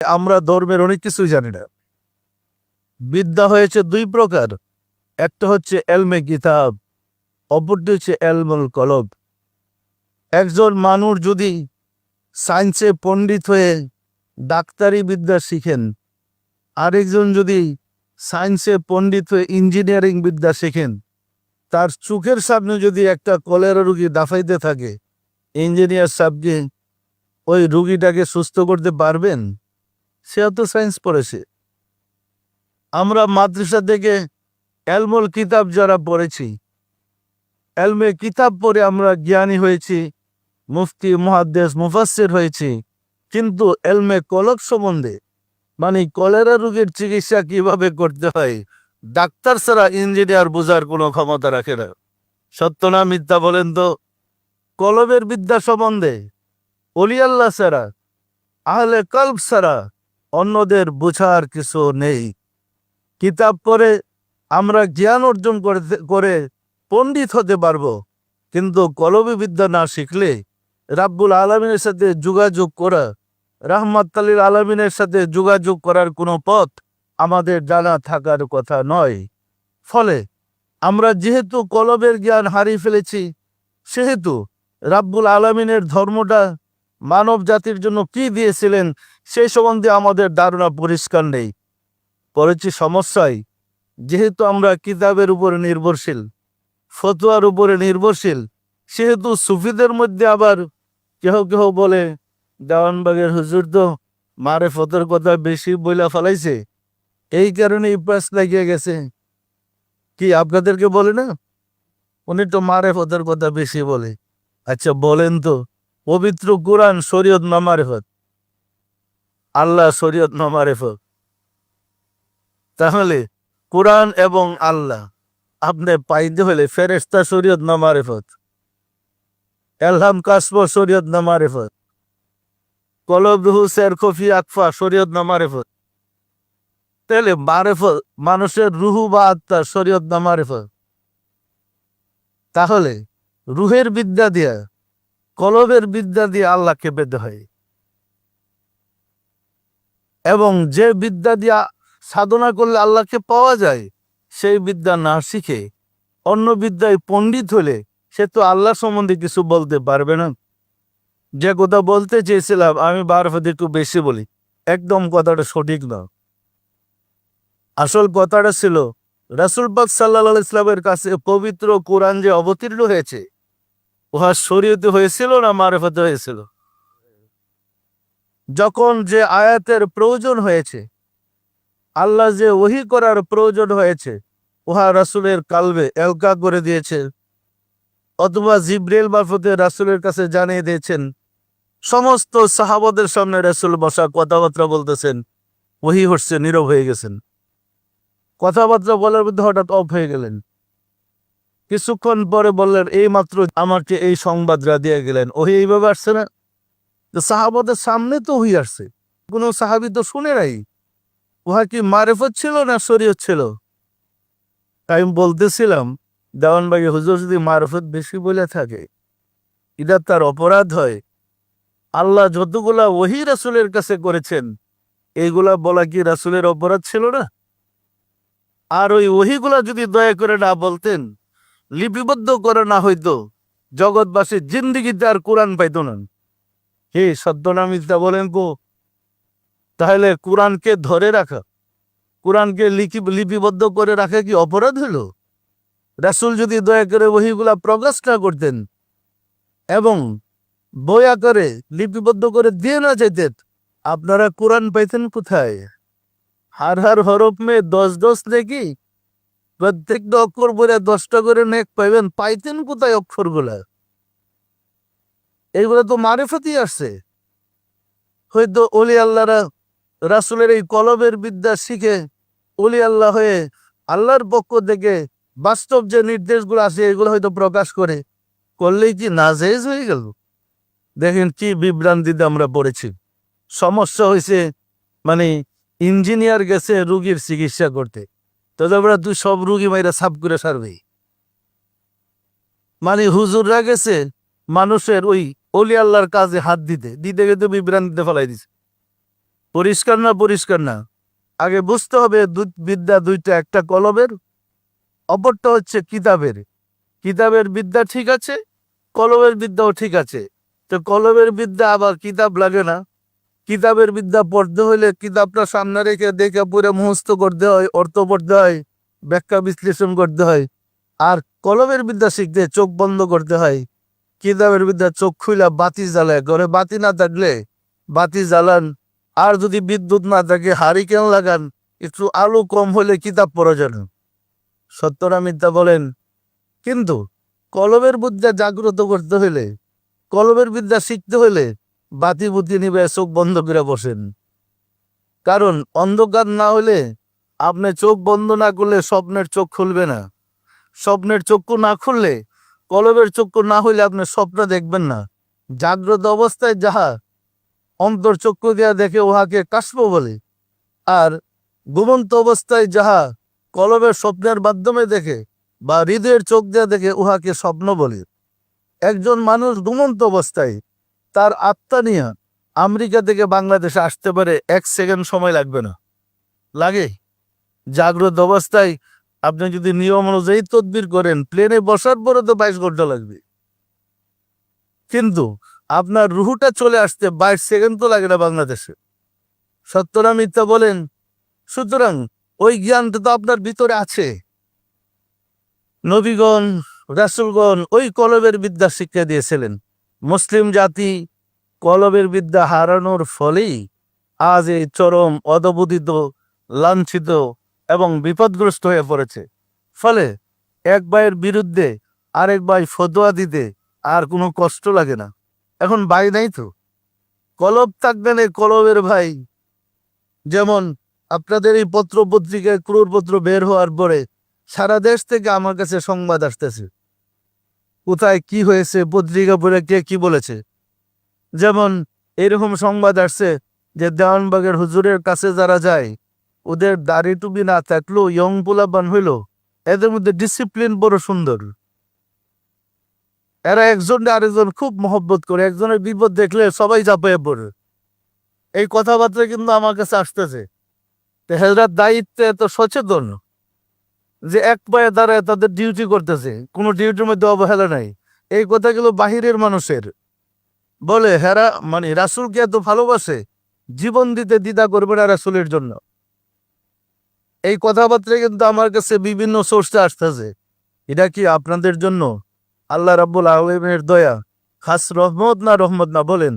আমরা ধর্মের অনেক কিছুই জানি না। বিদ্যা হয়েছে দুই প্রকার। একটা হচ্ছে এলমে কিতাব, অপরটি হচ্ছে এলমুল কলব। একজন মানুষ যদি সায়েন্সে পণ্ডিত হয়ে ডাক্তারি বিদ্যা শিখেন, আরেকজন যদি সায়েন্সে পণ্ডিত হয়ে ইঞ্জিনিয়ারিং বিদ্যা শেখেন, তার চোখের সামনে যদি একটা কলেরা রুগী দাফাইতে থাকে, ইঞ্জিনিয়ার সাহেবকে ওই রুগীটাকে সুস্থ করতে পারবেন? সে তো সায়েন্স পড়েছে। আমরা মাদ্রাসা থেকে এলমুল কিতাব যারা পড়েছি, এলমে কিতাব পড়ে আমরা জ্ঞানী হয়েছি, মুফতি মহাদ্দেশ মুফাসির হয়েছি, কিন্তু এলমে কলক সম্বন্ধে মানে কলেরা রোগের চিকিৎসা কীভাবে করতে হয়, ডাক্তার ছাড়া ইঞ্জিনিয়ার বোঝার কোনো ক্ষমতা রাখে না। সত্য না মিথ্যা বলেন তো? কলবের বিদ্যা সম্বন্ধে, অলিয়াল্লাহ ছাড়া, আহলে কল্প ছাড়া অন্যদের বোঝার কিছু নেই। কিতাব পড়ে আমরা জ্ঞান অর্জন করতে, করে পণ্ডিত হতে পারব, কিন্তু কলবি বিদ্যা না শিখলে রাব্বুল আলমিনের সাথে যোগাযোগ করা রাহমাতালিল আলমিনের সাথে যোগাযোগ করার কোনো পথ আমাদের জানা থাকার কথা নয়। ফলে আমরা যেহেতু কলবের জ্ঞান হারিয়ে ফেলেছি, সেহেতু রাব্বুল আলমিনের ধর্মটা মানব জাতির জন্য কি দিয়েছিলেন সেই সম্বন্ধে আমাদের ধারণা পরিষ্কার নেই। পড়েছি সমস্যায় যেহেতু আমরা কিতাবের উপরে নির্ভরশীল, ফতোয়ার উপরে নির্ভরশীল, সেহেতু সুফিদের মধ্যে আবার কেহ কেহ বলে, দেওয়ানবাগের হুজুর তো মারে ফতোর কথা বেশি বইলা ফেলাইছে, এই কারণে ইপাস লাগিয়ে গেছে। কি আপনাদেরকে বলে না? উনি তো মারে ফতোর কথা বেশি বলে। আচ্ছা বলেন তো, পবিত্র কোরআন শরীয়ত মামারেফত আল্লাহ শরীয়ত মামারেফত তাহলে কোরআন এবং আল্লাহ, আপনি পাইতে হলে ফেরেস্তা শরীয়ত না মারেফত। এলহাম কাসব শরীয়ত না মারেফত। কলব রুহু আকফা শরীয়ত না মারেফত। তাহলে মারেফত, মানুষের রুহু বা আত্মা শরীয়ত না মারেফত। তাহলে রুহের বিদ্যা দিয়া, কলবের বিদ্যা দিয়ে আল্লাহকে পেতে হয়। এবং যে বিদ্যা দিয়া সাধনা করলে আল্লাহকে পাওয়া যায়, সেই বিদ্যা না শিখে অন্য বিদ্যায় পণ্ডিত হলে সে তো আল্লাহ সম্বন্ধে কিছু বলতে পারবে না। যে কথা বলতে চেয়েছিলাম, আমি বারফত একটু বেশি বলি। একদম কথাটা সঠিক না। আসল কথাটা ছিল, রাসুল পাক সাল্লাহ ইসলামের কাছে পবিত্র কোরআন যে অবতীর্ণ হয়েছে, উহা শরীয়তে হয়েছিল না মারেফতে হয়েছিল? যখন যে আয়াতের প্রয়োজন হয়েছে, আল্লাহ যে ওহি করার প্রয়োজন হয়েছে, উহা রাসুলের কালবে এলকা করে দিয়েছে অথবা জিব্রেল মারফতে রাসুলের কাছে জানিয়ে দিয়েছেন, সমস্ত সাহাবাদের সামনে রাসুল বসা কথাবার্তা বলতেছেন, ওহি হচ্ছে নীরব হয়ে গেছেন। কথাবার্তা বলার মধ্যে হঠাৎ অফ হয়ে গেলেন। কিছুক্ষণ পরে বললেন এই মাত্র আমাকে এই সংবাদরা দিয়ে গেলেন। ওহি এইভাবে আসছে না? তো সাহাবাদের সামনে তো ওহি আসছে। কোনো সাহাবি তো শুনে নাই। উহা কি মারেফত ছিল না শরীয়ত ছিল? তাই আমি বলতেছিলাম, দেওয়ানবাগি হুজুর যদি মারফত বেশি বলে থাকে, এটা তার অপরাধ হয়। আল্লাহ যতগুলা ওহি রাসুলের কাছে করেছেন, এইগুলা বলা কি রাসুলের অপরাধ ছিল না? আর ওই ওহিগুলা যদি দয়া করে না বলতেন, লিপিবদ্ধ করে না হইতো জগৎবাসীর জিন্দিগিতে আর কোরআন পাইত না। হে সদ্যনামিতা বলেন গো, তাহলে কোরআনকে ধরে রাখা, কোরআনকে লিখি, লিপিবদ্ধ করে রাখা কি অপরাধ হলো? রাসুল যদি দয়া করে বহিগুলা প্রকাশ না করতেন এবং বয়া করে লিপিবদ্ধ করে দিয়ে না যেতেন আপনারা কোরআন পাইতেন কোথায়? হার হার হরফ মে দশ দশ দেখি প্রত্যেকটা অক্ষর বলে দশটা করে নেক পাইবেন, পাইতেন কোথায় অক্ষরগুলা? এইগুলো তো মারেফতি আসছে। হয়তো অলি আল্লাহরা রাসুলের এই কলবের বিদ্যা শিখে অলি আল্লাহ হয়ে আল্লাহর পক্ষ থেকে বাস্তব যে নির্দেশগুলো আছে, এগুলো হয়তো প্রকাশ করে। করলেই কি নাজেজ হয়ে গেল? দেখেন কি বিভ্রান্তিতে আমরা পড়েছি। সমস্যা হয়েছে মানে ইঞ্জিনিয়ার গেছে রুগীর চিকিৎসা করতে। তো তুই সব রুগী মাইরা সাফ করে সারবে। মানে হুজুররা গেছে মানুষের ওই অলি আল্লাহর কাজে হাত দিতে দিতে গেতে বিভ্রান্তিতে ফেলাই দিছে। পরিষ্কার না পরিষ্কার না? আগে বুঝতে হবে বিদ্যা দুইটা একটা কলবের অপরটা হচ্ছে কিতাবের। কিতাবের বিদ্যা ঠিক আছে কলবের বিদ্যাও ঠিক আছে। তো কলবের বিদ্যা আবার কিতাব লাগে না। কিতাবের বিদ্যা পড়তে হলে কিতাবটা সামনে রেখে দেখে পুরো মুখস্থ করতে হয়, অর্থ পড়তে হয়, ব্যাখ্যা বিশ্লেষণ করতে হয়। আর কলমের বিদ্যা শিখতে চোখ বন্ধ করতে হয়। কিতাবের বিদ্যা চোখ খুইলা বাতি জ্বালায়। ঘরে বাতি না থাকলে বাতি জ্বালান। আর যদি বিদ্যুৎ না থাকে, হারিকেন লাগান। একটু আলো কম হলে কিতাব পড়া যাবে সত্যরা মিথ্যা বলেন। কিন্তু কলমের বিদ্যা জাগ্রত করতে হলে কলমের বিদ্যা শিখতে হলে বাতি বুদ্ধি নিবে, চোখ বন্ধ করে বসেন। কারণ অন্ধকার না হলে আপনি চোখ বন্ধ না করলে স্বপ্নের চোখ খুলবে না। স্বপ্নের চক্ষু না খুললে কলবের চক্ষু না হইলে আপনি স্বপ্ন দেখবেন না। জাগ্রত অবস্থায় যাহা অন্তর চক্ষু দিয়া দেখে উহাকে কাশ্প বলে। আর ঘুমন্ত অবস্থায় যাহা কলবের স্বপ্নের মাধ্যমে দেখে বা হৃদয়ের চোখ দিয়া দেখে উহাকে স্বপ্ন বলে। একজন মানুষ ঘুমন্ত অবস্থায় তার আত্মা নিয়ে আমেরিকা থেকে বাংলাদেশে আসতে পারে এক সেকেন্ড সময় লাগবে না। লাগে। জাগ্রত অবস্থায় আপনি যদি নিয়ম অনুযায়ী তদবির করেন প্লেনে বসার পরে তো বাইশ ঘণ্টা লাগবে। কিন্তু আপনার রুহুটা চলে আসতে বাইশ সেকেন্ড তো লাগে না বাংলাদেশে। সত্যরা মিথ্যা বলেন, সুতরাং ওই জ্ঞানটা তো আপনার ভিতরে আছে। নবীগণ, রাসুলগণ ওই কলবের বিদ্যা শিক্ষা দিয়েছিলেন। মুসলিম জাতি কলবের বিদ্যা হারানোর ফলেই আজ এই চরম অদবোধিত লাঞ্ছিত এবং বিপদগ্রস্ত হয়ে পড়েছে। ফলে এক ভাইয়ের বিরুদ্ধে আরেক ভাই ফতোয়া দিতে আর কোনো কষ্ট লাগে না। এখন ভাই নাই তো? কলব থাকবে না কলবের ভাই। যেমন আপনাদের এই পত্র পত্রিকায় ক্রোড়পত্র বের হওয়ার পরে সারা দেশ থেকে আমার কাছে সংবাদ আসতেছে। কোথায় কি হয়েছে, পত্রিকা পড়ে কে কি বলেছে? যেমন এরকম সংবাদ আসছে যে দেওয়ানবাগের হুজুরের কাছে যারা যায় ওদের দাড়ি টুবি না থাকলেও ইয়ং পোলাপান হইল। এদের মধ্যে ডিসিপ্লিন বড় সুন্দর। এরা একজন আরেকজন খুব মহব্বত করে। একজনের বিপদ দেখলে সবাই চাপাইয়ে পড়ে। এই কথাবার্তা কিন্তু আমার কাছে আসতেছে। হেজরার দায়িত্বে এত সচেতন যে এক পায়ে দাঁড়ায় তাদের ডিউটি করতেছে। কোনো ডিউটির মধ্যে অবহেলা নাই। এই কথাগুলো বাহিরের মানুষের। বলে, হেরা মানে রাসুলকে এত ভালোবাসে, জীবন দিতে দ্বিধা করবে না রাসুলের জন্য। এই কথাবার্তা কিন্তু আমার কাছে বিভিন্ন সোর্সে আসতেছে। এটা কি আপনাদের জন্য? আল্লাহ রাব্বুল আলমের দয়া, খাস রহমত না রহমত না বলেন?